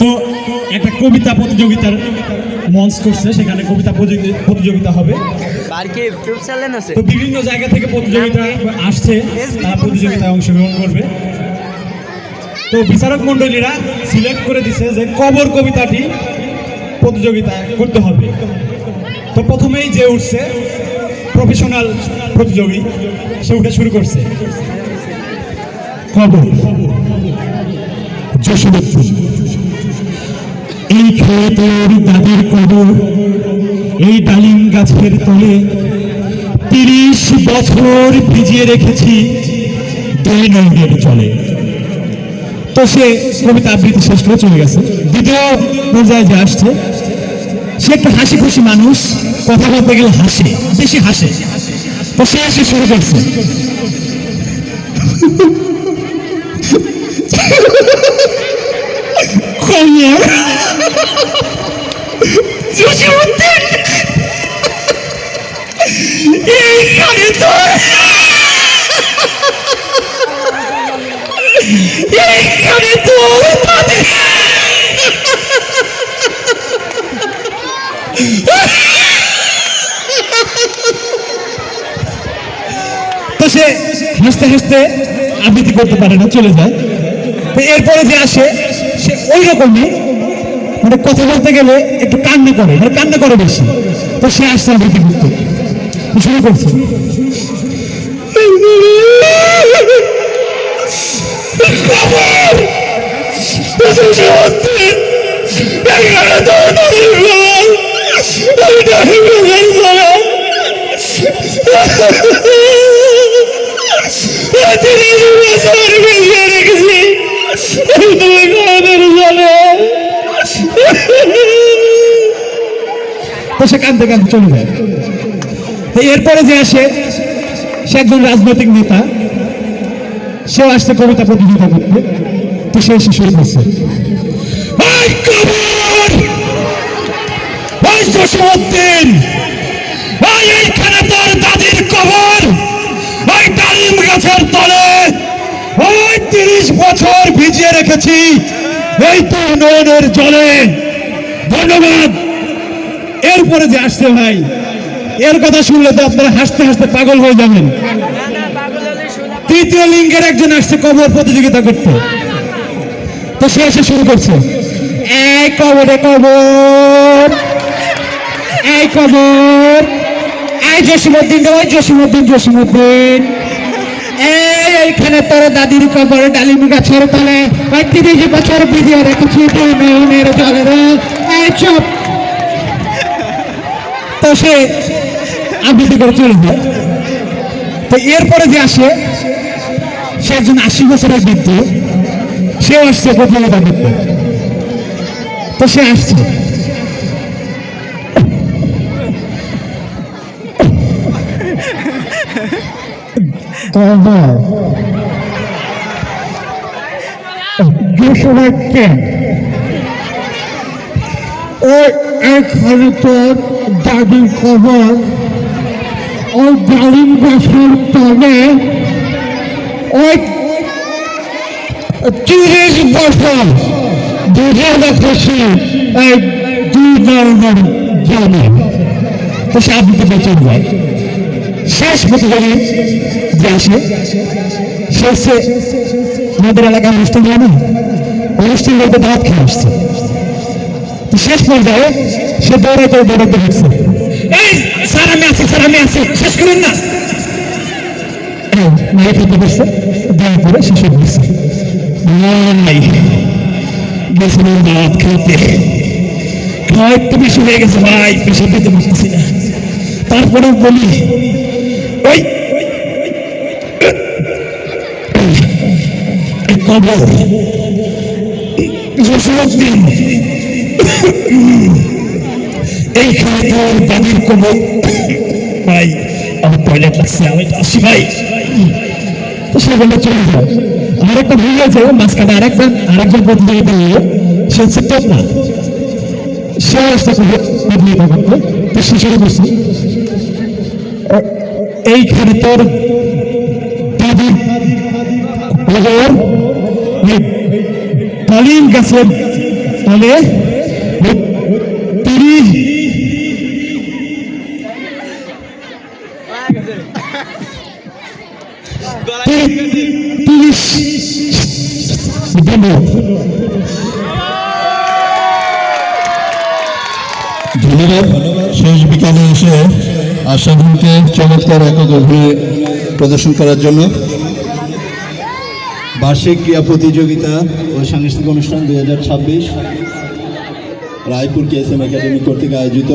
তো একটা কবিতা প্রতিযোগিতার মঞ্চ করছে সেখানে কবিতা প্রতিযোগিতা হবে। তো বিভিন্ন জায়গা থেকে প্রতিযোগিতা আসছে তারা প্রতিযোগিতায় অংশগ্রহণ করবে। তো বিচারক মণ্ডলীরা সিলেক্ট করে দিছে যে কবর কবিতাটি প্রতিযোগিতা করতে হবে। তো প্রথমেই যে উঠছে প্রফেশনাল প্রতিযোগী সে উঠে শুরু করছে। কবর। যশোবর্তী এই খেতের দাদির কবর এই ডালিম গাছের তলে তিরিশ বছর ভিজিয়ে রেখেছি দুই নঙ্গের চলে তো সে কবিতা আবৃত্তি শেষ করে চলে গেছে। দ্বিতীয় পর্যায়ে যে আসছে, সে একটা হাসি খুশি মানুষ, কথা বলতে গেলে হাসে, বেশি হাসে। তো সে এসে শুরু করছে। জসীমউদ্দিন এইখানে তো এইখানে তো তাদের তো সে হাসতে হাসতে আবৃত্তি করতে পারে না, চলে যায়। এরপরে যে আসে সে ওই রকমই মানে কথা বলতে গেলে একটু কান্না করে মানে কান্না করে বেশি। তো সে আসছে আবৃত্তি করতে শুরু করছে। খবর! তো সে কাঁদতে চলে যায়। এরপরে যে আসে, সে একজন রাজনৈতিক নেতা। সেও আসছে কবিতা প্রতিযোগিতা করতে। তো সে এসে শুরু করছে। দাদির কবর! গাছের ওই তিরিশ বছর ভিজিয়ে রেখেছি। তো ধন্যবাদ! এরপরে যে আসছে ভাই, এর কথা শুনলে তো আপনারা হাসতে হাসতে পাগল হয়ে যাবেন। তৃতীয় লিঙ্গের একজন আসছে কবর প্রতিযোগিতা করতে। তো সে এসে শুরু করছে। এই কবরে কবর, এই কবর, এই জসীমউদ্দিন ওই জসীমউদ্দিন জসীমউদ্দিন। এই এইখানে তোর দাদির কবর ডালিম গাছের তলে। তিরিশ বছর ভিজিয়ে রেখেছি তুই মেয়ের জলে রে। এই চুপ। সে আবৃত্তি করে চলে যায়। তো এরপরে যে আসে, সে একজন আশি বছরের বৃদ্ধ। সেও আসছে প্রতিযোগিতা করতে তো সে আসছে। ওই এখানে তোর দাদির খবর, ওই ডালিম গাছের তলে, ওই তিরিশ বছর বুঝে রেখেছি এই দুই ধরনের জানে তো সে আবৃত্তি বেঁচে যায় শেষ প্রতিযোগী যে আসে হচ্ছে আমাদের এলাকায় অনুষ্ঠান হয় না অনুষ্ঠান বলতে ভাত খেয়ে আসছে। শেষ পর্যায়ে সে দৌড়াইতে দৌড়াইতে হচ্ছে এই স্যার আমি আছি স্যার আমি আছি। শেষ করুন না। মায়ের খেতে বসছে দয়া করে শেষ বসছে নাই। গেছিলাম ভাত খেতে। খাওয়া একটু বেশি হয়ে গেছে ভাই পেশা পেতে বসতেছি না। তারপরে বলি ওই কবর এইখানে তোর দাদির কবর ভাই আমার টয়লেট লাগছে আমি আসি ভাই তো সে বলে চলে যায় আরেকটা ভুল হয়েছে মাঝখানে আরেকজন আরেকজন প্রতিযোগিতা নিয়ে সে হচ্ছে টোপনা সে আসতে প্রতিযোগিতা করতে তো সে শুরু করছে এ- এইখানে তোর দাদির এই তালিম গেছেন তাহলে তিরিশ। তিরিশ। ধন্যবাদ। শেষ বিকালে এসে আশাফুলকে চমৎকার একক অভিনয় প্রদর্শন করার জন্য বার্ষিক ক্রীড়া প্রতিযোগিতা ও সাংস্কৃতিক অনুষ্ঠান দুই হাজার ছাব্বিশ রায়পুর কেএসএম একাডেমি কর্তৃক আয়োজিত